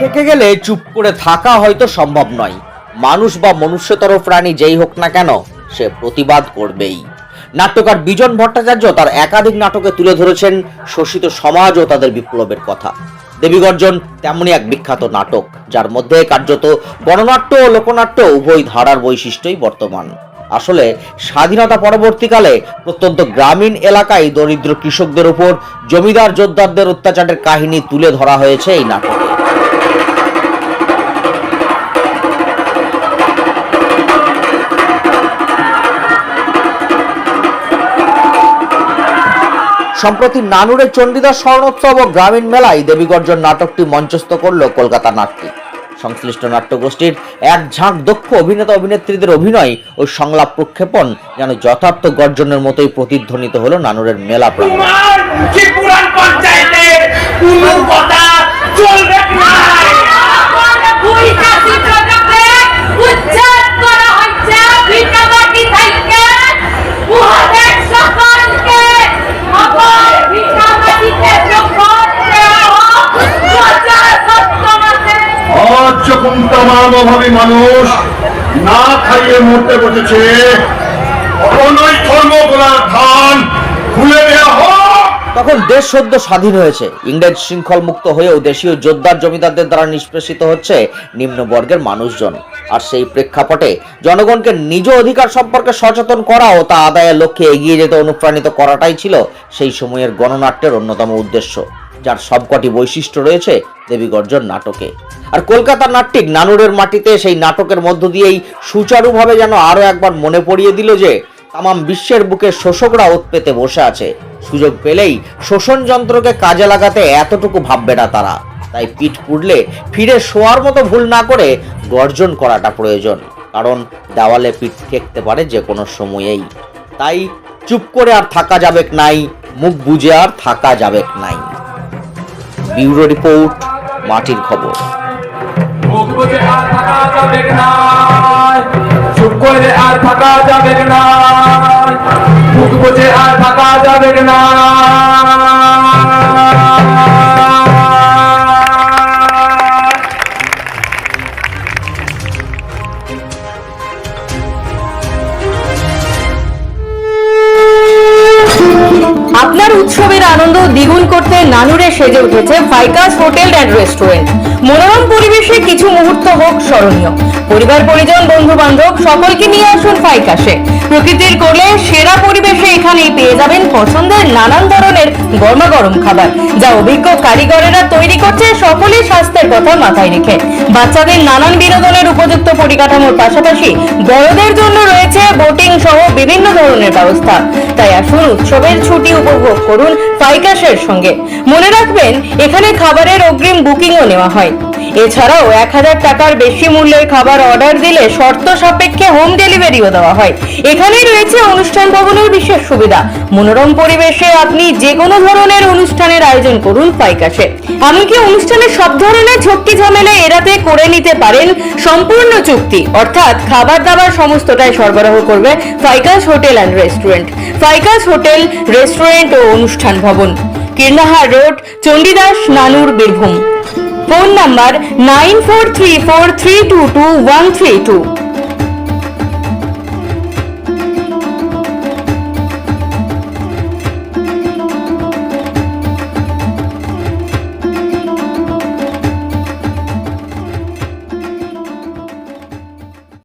থেকে গেলে চুপ করে থাকা হয়তো সম্ভব নয়। মানুষ বা মনুষ্যতর প্রাণী যেই হোক না কেন, সে প্রতিবাদ করবেই। নাট্যকার বিজন ভট্টাচার্য তার একাধিক নাটকে তুলে ধরেছেন শোষিত সমাজ ও তাদের বিপ্লবের কথা। দেবীগর্জন তেমনই এক বিখ্যাত নাটক, যার মধ্যে কার্যত গণনাট্য ও লোকনাট্য উভয় ধারার বৈশিষ্ট্যই বর্তমান। আসলে স্বাধীনতা পরবর্তীকালে প্রত্যন্ত গ্রামীণ এলাকায় দরিদ্র কৃষকদের উপর, জমিদার যোদ্ধারদের অত্যাচারের কাহিনী তুলে ধরা হয়েছে এই নাটকে। সম্প্রতি নানুরে চণ্ডীদাস স্বর্ণোৎসব ও গ্রামীণ মেলায় দেবীগর্জন নাটকটি মঞ্চস্থ করল কলকাতা নাট্যে সংশ্লিষ্ট নাট্যগোষ্ঠীর এক ঝাঁক দক্ষ অভিনেতা অভিনেত্রীদের অভিনয় ও সংলাপ প্রক্ষেপণ যেন যথার্থ গর্জনের মতোই প্রতিধ্বনিত হলো নানুরের মেলা প্রাঙ্গণে। যখন অভাবী মানুষ না খাইয়ে মরতে বসেছে তখন দেশ সদ্য স্বাধীন হয়েছে। ইংরেজ শৃঙ্খল মুক্ত হয়েও দেশীয় যোদ্ধার জমিদারদের দ্বারা নিষ্পেষিত হচ্ছে নিম্নবর্গের মানুষজন। আর সেই প্রেক্ষাপটে জনগণকে নিজ অধিকার সম্পর্কে সচেতন করা ও তা আদায়ের লক্ষ্যে এগিয়ে যেতে অনুপ্রাণিত করাটাই ছিল সেই সময়ের গণনাট্যের অন্যতম উদ্দেশ্য। যার সবকটি বৈশিষ্ট্য রয়েছে দেবীগর্জন নাটকে। আর কলকাতার নাট্যিক নানুরের মাটিতে সেই নাটকের মধ্য দিয়েই সুচারুভাবে যেন আরও একবার মনে পড়িয়ে দিল যে, তামাম বিশ্বের বুকে শোষকরা ওত পেতে বসে আছে। সুযোগ পেলেই শোষণ যন্ত্রকে কাজে লাগাতে এতটুকু ভাববে না তারা। তাই পিঠ পুড়লে ফিরে শোয়ার মতো ভুল না করে গর্জন করাটা প্রয়োজন। কারণ দেওয়ালে পিঠ ঠেকতে পারে যে কোনো সময়েই। তাই চুপ করে আর থাকা যাবে নাই, মুখ বুঝে আর থাকা যাবে নাই। ব্যুরো রিপোর্ট মাটির খবর। করে আর থাকা যাবে না আর থাকা যাবে না আপনার উৎসবের আনন্দ দ্বিগুণ করতে নানুরে সেজে উঠেছে ফাইকাস হোটেল অ্যান্ড রেস্টুরেন্ট মনোরম পরিবেশে কিছু মুহূর্ত হোক স্মরণীয়। পরিবার, পরিজন বন্ধু বান্ধব সকলকে নিয়ে আসুন ফাইকাসে প্রকৃতির কোলে সেরা পরিবেশে এখানেই পেয়ে যাবেন পছন্দের নানান ধরনের গরমাগরম খাবার, যা অভিজ্ঞ কারিগরেরা তৈরি করছে সকলের স্বাস্থ্যের কথা মাথায় রেখে। বাচ্চাদের নানান বিনোদনের উপযুক্ত পরিকাঠামোর পাশাপাশি বড়দের জন্য রয়েছে বোটিং সহ বিভিন্ন ধরনের ব্যবস্থা। তাই আসুন উৎসবের ছুটি উপভোগ করুন ফাইকাসের সঙ্গে। মনে রাখবেন এখানে খাবারের অগ্রিম বুকিংও নেওয়া হয়। এছাড়াও এক হাজার টাকার বেশি মূল্যের খাবার অর্ডার দিলে শর্ত সাপেক্ষে হোম ডেলিভারিও দেওয়া হয়। এখানেই রয়েছে অনুষ্ঠান ভবনের বিশেষ সুবিধা। মনোরম পরিবেশে আপনি যে কোনো ধরনের অনুষ্ঠানের আয়োজন করুন পাইকাশে। এমনকি অনুষ্ঠানের সব ধরনের ঝক্কি ঝামেলা এড়াতে করে নিতে পারেন সম্পূর্ণ চুক্তি। অর্থাৎ খাবার দাবার সমস্তটাই সরবরাহ করবে Ficus hotel and restaurant. Ficus hotel, restaurant ও অনুষ্ঠান ভবন। কীর্ণাহার রোড, চণ্ডীদাস, নানুর Birbhum. phone number nine four three four three two two one three two